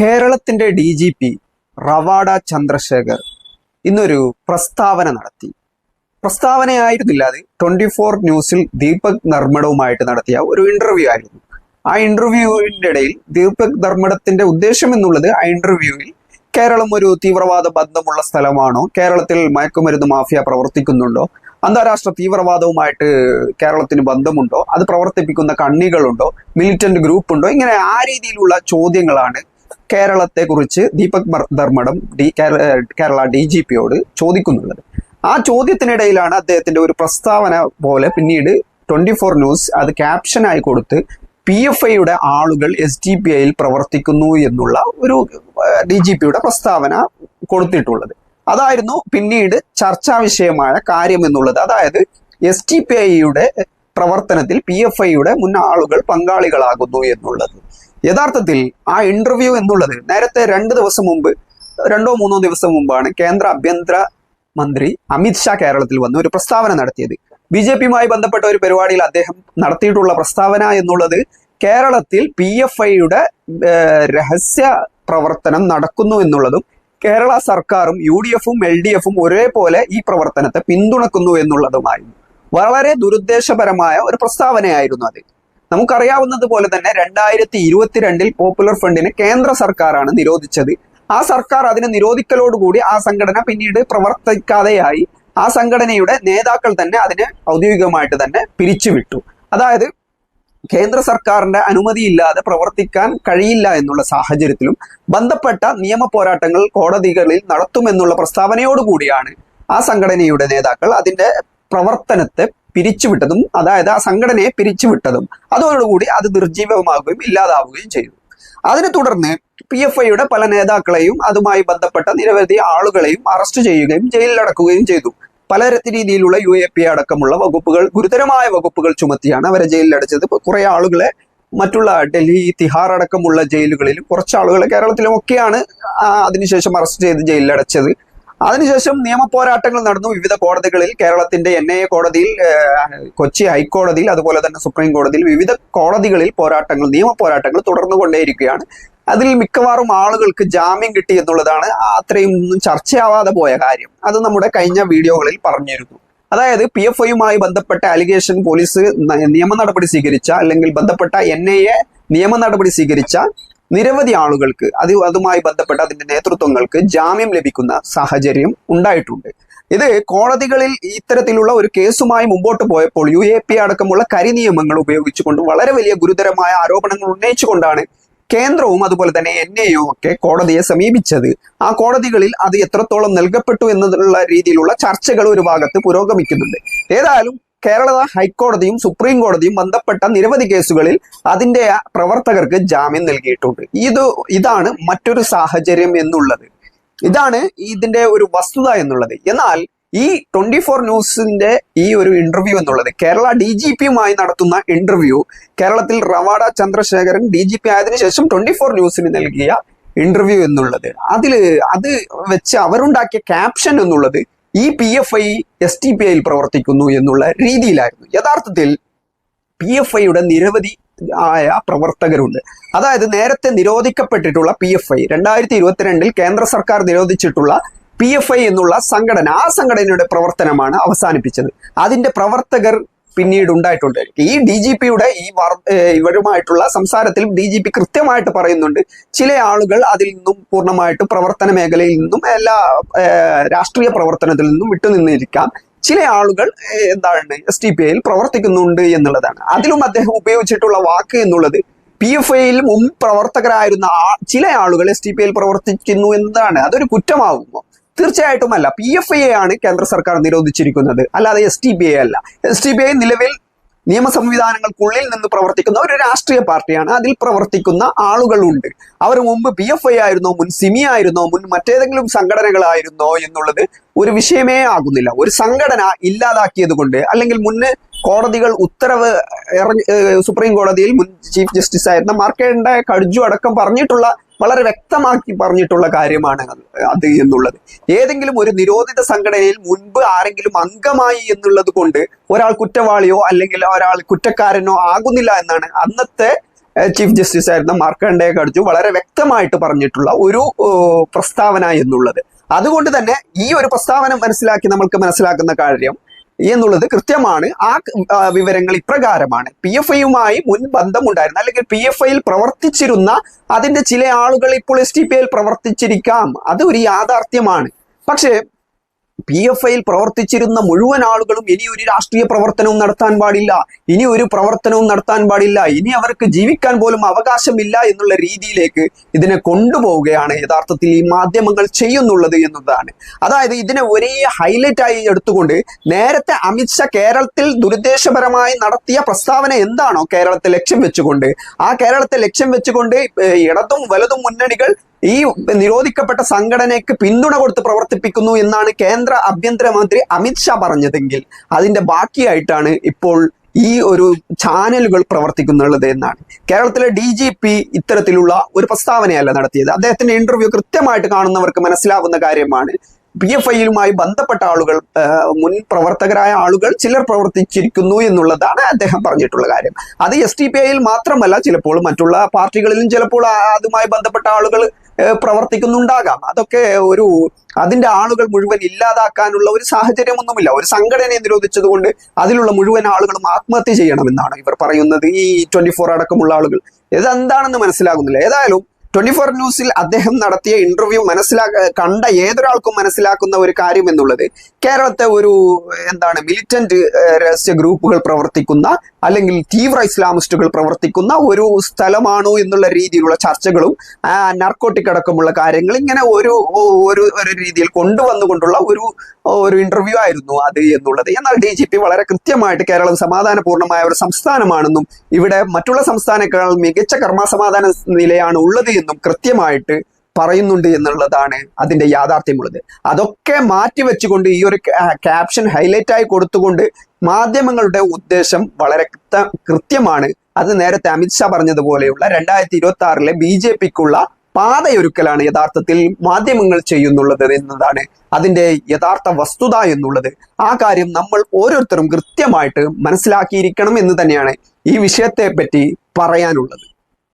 കേരളത്തിന്റെ D G P Ravada Chandrasekhar ഇന്നൊരു പ്രസ്താവന നടത്തി. പ്രസ്താവനയായിരുന്നില്ല അത്. ട്വന്റി ഫോർ ന്യൂസിൽ ദീപക് നർമ്മടവുമായിട്ട് നടത്തിയ ഒരു ഇന്റർവ്യൂ ആയിരുന്നു. ആ ഇന്റർവ്യൂവിന്റെ ഇടയിൽ ദീപക് നർമ്മടത്തിന്റെ ഉദ്ദേശം എന്നുള്ളത് ആ ഇന്റർവ്യൂവിൽ കേരളം ഒരു തീവ്രവാദ ബന്ധമുള്ള സ്ഥലമാണോ? കേരളത്തിൽ മയക്കുമരുന്ന് മാഫിയ പ്രവർത്തിക്കുന്നുണ്ടോ? അന്താരാഷ്ട്ര തീവ്രവാദവുമായിട്ട് കേരളത്തിന് ബന്ധമുണ്ടോ? അത് പ്രവർത്തിപ്പിക്കുന്ന കണ്ണികളുണ്ടോ? മിലിറ്റന്റ് ഗ്രൂപ്പ് ഉണ്ടോ? ഇങ്ങനെ ആ രീതിയിലുള്ള ചോദ്യങ്ങളാണ് കേരളത്തെ കുറിച്ച് Deepak Dharmadam the Kerala D G പിയോട് ചോദിക്കുന്നുള്ളത്. ആ ചോദ്യത്തിനിടയിലാണ് അദ്ദേഹത്തിന്റെ ഒരു പ്രസ്താവന പോലെ പിന്നീട് ട്വന്റി ഫോർ ന്യൂസ് അത് ക്യാപ്ഷനായി കൊടുത്ത് പി എഫ് ഐയുടെ ആളുകൾ എസ് ഡി പി ഐയിൽ പ്രവർത്തിക്കുന്നു എന്നുള്ള ഒരു ഡി ജി പിയുടെ പ്രസ്താവന കൊടുത്തിട്ടുള്ളത്. അതായിരുന്നു പിന്നീട് ചർച്ചാ വിഷയമായ കാര്യം എന്നുള്ളത്. അതായത് എസ് ടി പി ഐയുടെ പ്രവർത്തനത്തിൽ പി എഫ് ഐയുടെ മുൻ ആളുകൾ പങ്കാളികളാകുന്നു എന്നുള്ളത്. യഥാർത്ഥത്തിൽ ആ ഇന്റർവ്യൂ എന്നുള്ളത് നേരത്തെ രണ്ട് ദിവസം മുമ്പ് രണ്ടോ മൂന്നോ ദിവസം മുമ്പാണ് കേന്ദ്ര ആഭ്യന്തര മന്ത്രി അമിത് ഷാ കേരളത്തിൽ വന്ന് ഒരു പ്രസ്താവന നടത്തിയത്. ബി ജെ പിയുമായി ബന്ധപ്പെട്ട ഒരു പരിപാടിയിൽ അദ്ദേഹം നടത്തിയിട്ടുള്ള പ്രസ്താവന എന്നുള്ളത് കേരളത്തിൽ പി എഫ് ഐയുടെ രഹസ്യ പ്രവർത്തനം നടക്കുന്നു എന്നുള്ളതും കേരള സർക്കാരും യു ഡി എഫും എൽ ഡി എഫും ഒരേപോലെ ഈ പ്രവർത്തനത്തെ പിന്തുണക്കുന്നു എന്നുള്ളതുമായിരുന്നു വളരെ ദുരുദ്ദേശപരമായ ഒരു പ്രസ്താവനയായിരുന്നു അത്. നമുക്കറിയാവുന്നത് പോലെ തന്നെ രണ്ടായിരത്തി ഇരുപത്തിരണ്ടിൽ പോപ്പുലർ ഫ്രണ്ടിനെ കേന്ദ്ര സർക്കാരാണ് നിരോധിച്ചത്. ആ സർക്കാർ അതിനെ നിരോധിക്കലോടുകൂടി ആ സംഘടന പിന്നീട് പ്രവർത്തിക്കാതെയായി ആ സംഘടനയുടെ നേതാക്കൾ തന്നെ അതിനെ ഔദ്യോഗികമായിട്ട് തന്നെ പിരിച്ചുവിട്ടു. അതായത് കേന്ദ്ര സർക്കാരിന്റെ അനുമതിയില്ലാതെ പ്രവർത്തിക്കാൻ കഴിയില്ല എന്നുള്ള സാഹചര്യത്തിലും ബന്ധപ്പെട്ട നിയമ പോരാട്ടങ്ങൾ കോടതികളിൽ നടത്തുമെന്നുള്ള പ്രസ്താവനയോടുകൂടിയാണ് ആ സംഘടനയുടെ നേതാക്കൾ അതിന്റെ പ്രവർത്തനത്തെ പിരിച്ചുവിട്ടതും അതായത് ആ സംഘടനയെ പിരിച്ചുവിട്ടതും അതോടുകൂടി അത് നിർജീവമാവുകയും ഇല്ലാതാവുകയും ചെയ്തു. അതിനെ തുടർന്ന് പി എഫ് ഐയുടെ പല നേതാക്കളെയും അതുമായി ബന്ധപ്പെട്ട നിരവധി ആളുകളെയും അറസ്റ്റ് ചെയ്യുകയും ജയിലിലടക്കുകയും ചെയ്തു. പല രീതിയിലുള്ള യു എ പി അടക്കമുള്ള വകുപ്പുകൾ ഗുരുതരമായ വകുപ്പുകൾ ചുമത്തിയാണ് അവരെ ജയിലിലടച്ചത് കുറെ ആളുകളെ മറ്റുള്ള ഡൽഹി തിഹാർ അടക്കമുള്ള ജയിലുകളിലും കുറച്ച് ആളുകളെ കേരളത്തിലും ഒക്കെയാണ് അതിനുശേഷം അറസ്റ്റ് ചെയ്ത് ജയിലിലടച്ചത് അതിനുശേഷം നിയമ പോരാട്ടങ്ങൾ നടന്നു. വിവിധ കോടതികളിൽ കേരളത്തിന്റെ എൻ ഐ എ കോടതിയിൽ കൊച്ചി ഹൈക്കോടതിയിൽ അതുപോലെ തന്നെ സുപ്രീം കോടതിയിൽ വിവിധ കോടതികളിൽ പോരാട്ടങ്ങൾ നിയമപോരാട്ടങ്ങൾ തുടർന്നുകൊണ്ടേയിരിക്കുകയാണ്. അതിൽ മിക്കവാറും ആളുകൾക്ക് ജാമ്യം കിട്ടി എന്നുള്ളതാണ് അത്രയും ചർച്ചയാവാതെ പോയ കാര്യം. അത് നമ്മുടെ കഴിഞ്ഞ വീഡിയോകളിൽ പറഞ്ഞിരുന്നു. അതായത് പി എഫ് ഐയുമായി ബന്ധപ്പെട്ട അലിഗേഷൻ പോലീസ് നിയമ നടപടി സ്വീകരിച്ച അല്ലെങ്കിൽ ബന്ധപ്പെട്ട എൻ ഐ എ നിയമ നടപടി സ്വീകരിച്ച നിരവധി ആളുകൾക്ക് അത് അതുമായി ബന്ധപ്പെട്ട അതിന്റെ നേതൃത്വങ്ങൾക്ക് ജാമ്യം ലഭിക്കുന്ന സാഹചര്യം ഉണ്ടായിട്ടുണ്ട്. ഇത് കോടതികളിൽ ഇത്തരത്തിലുള്ള ഒരു കേസുമായി മുമ്പോട്ട് പോയപ്പോൾ യു എ പി അടക്കമുള്ള കരിനിയമങ്ങൾ ഉപയോഗിച്ചുകൊണ്ട് വളരെ വലിയ ഗുരുതരമായ ആരോപണങ്ങൾ ഉന്നയിച്ചുകൊണ്ടാണ് കേന്ദ്രവും അതുപോലെ തന്നെ എൻ ഐയും ഒക്കെ കോടതിയെ സമീപിച്ചത്. ആ കോടതികളിൽ അത് എത്രത്തോളം നൽകപ്പെട്ടു എന്നുള്ള രീതിയിലുള്ള ചർച്ചകൾ ഒരു ഭാഗത്ത് പുരോഗമിക്കുന്നുണ്ട്. ഏതായാലും കേരള ഹൈക്കോടതിയും സുപ്രീം കോടതിയും ബന്ധപ്പെട്ട നിരവധി കേസുകളിൽ അതിന്റെ പ്രവർത്തകർക്ക് ജാമ്യം നൽകിയിട്ടുണ്ട്. ഇത് ഇതാണ് മറ്റൊരു സാഹചര്യം എന്നുള്ളത്. ഇതാണ് ഇതിന്റെ ഒരു വസ്തുത എന്നുള്ളത്. എന്നാൽ ഈ ട്വന്റി ഫോർ ന്യൂസിന്റെ ഈ ഒരു ഇന്റർവ്യൂ എന്നുള്ളത് കേരള ഡി ജി പിയുമായി നടത്തുന്ന ഇന്റർവ്യൂ കേരളത്തിൽ Ravada Chandrasekharan D G P ആയതിനു ശേഷം ട്വന്റി ഫോർ ന്യൂസിന് നൽകിയ ഇന്റർവ്യൂ എന്നുള്ളത്. അതിൽ അത് വെച്ച് അവരുണ്ടാക്കിയ ക്യാപ്ഷൻ എന്നുള്ളത് ഈ P F I S T P ഐയിൽ പ്രവർത്തിക്കുന്നു എന്നുള്ള രീതിയിലായിരുന്നു. യഥാർത്ഥത്തിൽ പി എഫ് ഐയുടെ നിരവധി ആയ പ്രവർത്തകരുണ്ട്. അതായത് നേരത്തെ നിരോധിക്കപ്പെട്ടിട്ടുള്ള പി എഫ് ഐ രണ്ടായിരത്തി ഇരുപത്തിരണ്ടിൽ കേന്ദ്ര സർക്കാർ നിരോധിച്ചിട്ടുള്ള പി എഫ് ഐ എന്നുള്ള സംഘടന ആ സംഘടനയുടെ പ്രവർത്തനമാണ് അവസാനിപ്പിച്ചത്. അതിന്റെ പ്രവർത്തകർ പിന്നീട് ഉണ്ടായിട്ടുണ്ട് ഈ ഡി ജി പിയുടെ ഈ ഇവരുമായിട്ടുള്ള സംസാരത്തിൽ ഡി ജി പി കൃത്യമായിട്ട് പറയുന്നുണ്ട്. ചില ആളുകൾ അതിൽ നിന്നും പൂർണമായിട്ട് പ്രവർത്തന മേഖലയിൽ നിന്നും എല്ലാ രാഷ്ട്രീയ പ്രവർത്തനത്തിൽ നിന്നും വിട്ടുനിന്നിരിക്കാം ചില ആളുകൾ എന്താണ് എസ് ടി പി ഐയിൽ പ്രവർത്തിക്കുന്നുണ്ട് എന്നുള്ളതാണ്. അതിലും അദ്ദേഹം ഉപയോഗിച്ചിട്ടുള്ള വാക്ക് എന്നുള്ളത് പി എഫ് ഐയിൽ മുൻ പ്രവർത്തകരായിരുന്ന ചില ആളുകൾ എസ് ടി പി ഐയിൽ പ്രവർത്തിക്കുന്നു എന്നതാണ്. അതൊരു കുറ്റമാകുമോ തീർച്ചയായിട്ടും അല്ല. പി എഫ് ഐ ആണ് കേന്ദ്ര സർക്കാർ നിരോധിച്ചിരിക്കുന്നത്. അല്ലാതെ എസ് ടി ബി ഐ അല്ല. എസ് ടി ബി ഐ നിലവിൽ നിയമ സംവിധാനങ്ങൾക്കുള്ളിൽ നിന്ന് പ്രവർത്തിക്കുന്ന ഒരു രാഷ്ട്രീയ പാർട്ടിയാണ്. അതിൽ പ്രവർത്തിക്കുന്ന ആളുകളുണ്ട്. അവർ മുമ്പ് പി എഫ് ഐ ആയിരുന്നോ മുൻ സിമി ആയിരുന്നോ മുൻ മറ്റേതെങ്കിലും സംഘടനകളായിരുന്നോ എന്നുള്ളത് ഒരു വിഷയമേ ആകുന്നില്ല. ഒരു സംഘടന ഇല്ലാതാക്കിയത് കൊണ്ട് അല്ലെങ്കിൽ മുന്നേ കോടതികൾ ഉത്തരവ് ഇറങ്ങി സുപ്രീം കോടതിയിൽ മുൻ ചീഫ് ജസ്റ്റിസ് ആയിരുന്ന മാർക്കേണ്ട കടുജു അടക്കം പറഞ്ഞിട്ടുള്ള വളരെ വ്യക്തമാക്കി പറഞ്ഞിട്ടുള്ള കാര്യമാണ് അത് എന്നുള്ളത്. ഏതെങ്കിലും ഒരു നിരോധിത സംഘടനയിൽ മുൻപ് ആരെങ്കിലും അംഗമായി എന്നുള്ളത് കൊണ്ട് ഒരാൾ കുറ്റവാളിയോ അല്ലെങ്കിൽ ഒരാൾ കുറ്റക്കാരനോ ആകുന്നില്ല എന്നാണ് അന്നത്തെ ചീഫ് ജസ്റ്റിസ് ആയിരുന്ന മാർക്കണ്ഡേയ കടിച്ചു വളരെ വ്യക്തമായിട്ട് പറഞ്ഞിട്ടുള്ള ഒരു പ്രസ്താവന എന്നുള്ളത്. അതുകൊണ്ട് തന്നെ ഈ ഒരു പ്രസ്താവന മനസ്സിലാക്കി നമ്മൾക്ക് മനസ്സിലാക്കുന്ന കാര്യം എന്നുള്ളത് കൃത്യമാണ്. ആ വിവരങ്ങൾ ഇപ്രകാരമാണ്. പി എഫ് ഐയുമായി മുൻ ബന്ധമുണ്ടായിരുന്നു. അല്ലെങ്കിൽ പി എഫ് ഐയിൽ പ്രവർത്തിച്ചിരുന്ന അതിന്റെ ചില ആളുകൾ ഇപ്പോൾ എസ് ടി പി ഐയിൽ പ്രവർത്തിച്ചിരിക്കാം. അത് ഒരു യാഥാർത്ഥ്യമാണ്. പക്ഷേ പി എഫ് ഐയിൽ പ്രവർത്തിച്ചിരുന്ന മുഴുവൻ ആളുകളും ഇനി ഒരു രാഷ്ട്രീയ പ്രവർത്തനവും നടത്താൻ പാടില്ല. ഇനി ഒരു പ്രവർത്തനവും നടത്താൻ പാടില്ല. ഇനി അവർക്ക് ജീവിക്കാൻ പോലും അവകാശമില്ല എന്നുള്ള രീതിയിലേക്ക് ഇതിനെ കൊണ്ടുപോവുകയാണ് യഥാർത്ഥത്തിൽ ഈ മാധ്യമങ്ങൾ ചെയ്യുന്നുള്ളത് എന്നതാണ്. അതായത് ഇതിനെ ഒരേ ഹൈലൈറ്റ് ആയി എടുത്തുകൊണ്ട് നേരത്തെ അമിത്ഷാ കേരളത്തിൽ ദുരുദ്ദേശപരമായി നടത്തിയ പ്രസ്താവന എന്താണോ കേരളത്തെ ലക്ഷ്യം വെച്ചുകൊണ്ട് ആ കേരളത്തെ ലക്ഷ്യം വെച്ചുകൊണ്ട് ഇടതും വലതും മുന്നണികൾ ഈ നിരോധിക്കപ്പെട്ട സംഘടനയ്ക്ക് പിന്തുണ കൊടുത്ത് പ്രവർത്തിപ്പിക്കുന്നു എന്നാണ് കേന്ദ്ര ആഭ്യന്തരമന്ത്രി അമിത്ഷാ പറഞ്ഞതെങ്കിൽ അതിന്റെ ബാക്കിയായിട്ടാണ് ഇപ്പോൾ ഈ ഒരു ചാനലുകൾ പ്രവർത്തിക്കുന്നുള്ളത് എന്നാണ്. കേരളത്തിലെ ഡി ജി പി ഇത്തരത്തിലുള്ള ഒരു പ്രസ്താവനയല്ല നടത്തിയത്. അദ്ദേഹത്തിന്റെ ഇന്റർവ്യൂ കൃത്യമായിട്ട് കാണുന്നവർക്ക് മനസ്സിലാവുന്ന കാര്യമാണ്. പി എഫ് ഐയിലുമായി ബന്ധപ്പെട്ട ആളുകൾ മുൻ പ്രവർത്തകരായ ആളുകൾ ചിലർ പ്രവർത്തിച്ചിരിക്കുന്നു എന്നുള്ളതാണ് അദ്ദേഹം പറഞ്ഞിട്ടുള്ള കാര്യം. അത് എസ് ടി പി ഐയിൽ മാത്രമല്ല ചിലപ്പോൾ മറ്റുള്ള പാർട്ടികളിലും ചിലപ്പോൾ അതുമായി ബന്ധപ്പെട്ട ആളുകൾ പ്രവർത്തിക്കുന്നുണ്ടാകാം. അതൊക്കെ ഒരു അതിന്റെ ആളുകൾ മുഴുവൻ ഇല്ലാതാക്കാനുള്ള ഒരു സാഹചര്യമൊന്നുമില്ല. ഒരു സംഘടനയെ നിരോധിച്ചത് കൊണ്ട് അതിലുള്ള മുഴുവൻ ആളുകളും ആത്മഹത്യ ചെയ്യണമെന്നാണ് ഇവർ പറയുന്നത് ഈ ട്വന്റി ഫോർ അടക്കമുള്ള ആളുകൾ. ഇതെന്താണെന്ന് മനസ്സിലാകുന്നില്ല. ഏതായാലും ട്വന്റി ഫോർ ന്യൂസിൽ അദ്ദേഹം നടത്തിയ ഇന്റർവ്യൂ മനസ്സിലാക്ക കണ്ട ഏതൊരാൾക്കും മനസ്സിലാക്കുന്ന ഒരു കാര്യം എന്നുള്ളത് കേരളത്തെ ഒരു എന്താണ് മിലിറ്റന്റ് രഹസ്യ ഗ്രൂപ്പുകൾ പ്രവർത്തിക്കുന്ന അല്ലെങ്കിൽ തീവ്ര ഇസ്ലാമിസ്റ്റുകൾ പ്രവർത്തിക്കുന്ന ഒരു സ്ഥലമാണോ എന്നുള്ള രീതിയിലുള്ള ചർച്ചകളും നർക്കോട്ടിക് അടക്കമുള്ള കാര്യങ്ങൾ ഇങ്ങനെ ഒരു ഒരു ഒരു രീതിയിൽ കൊണ്ടുവന്നുകൊണ്ടുള്ള ഒരു ഒരു ഇന്റർവ്യൂ ആയിരുന്നു അത് എന്നുള്ളത്. എന്നാൽ ഡി ജി പി വളരെ കൃത്യമായിട്ട് കേരളം സമാധാനപൂർണമായ ഒരു സംസ്ഥാനമാണെന്നും ഇവിടെ മറ്റുള്ള സംസ്ഥാനക്കാൾ മികച്ച കർമ്മസമാധാന നിലയാണ് ഉള്ളത് എന്നും കൃത്യമായിട്ട് പറയുന്നുണ്ട് എന്നുള്ളതാണ് അതിന്റെ യാഥാർത്ഥ്യമുള്ളത്. അതൊക്കെ മാറ്റി വെച്ചുകൊണ്ട് ഈ ഒരു ക്യാപ്ഷൻ ഹൈലൈറ്റ് ആയി കൊടുത്തുകൊണ്ട് മാധ്യമങ്ങളുടെ ഉദ്ദേശം വളരെ കൃത്യമാണ്. അത് നേരത്തെ അമിത്ഷാ പറഞ്ഞതുപോലെയുള്ള രണ്ടായിരത്തി ഇരുപത്തി ആറിലെ ബി ജെ പിക്കുള്ള പാതയൊരുക്കലാണ് യഥാർത്ഥത്തിൽ മാധ്യമങ്ങൾ ചെയ്യുന്നുള്ളത് എന്നതാണ് അതിന്റെ യഥാർത്ഥ വസ്തുത എന്നുള്ളത്. ആ കാര്യം നമ്മൾ ഓരോരുത്തരും കൃത്യമായിട്ട് മനസ്സിലാക്കിയിരിക്കണം എന്ന് തന്നെയാണ് ഈ വിഷയത്തെ പറ്റി പറയാനുള്ളത്.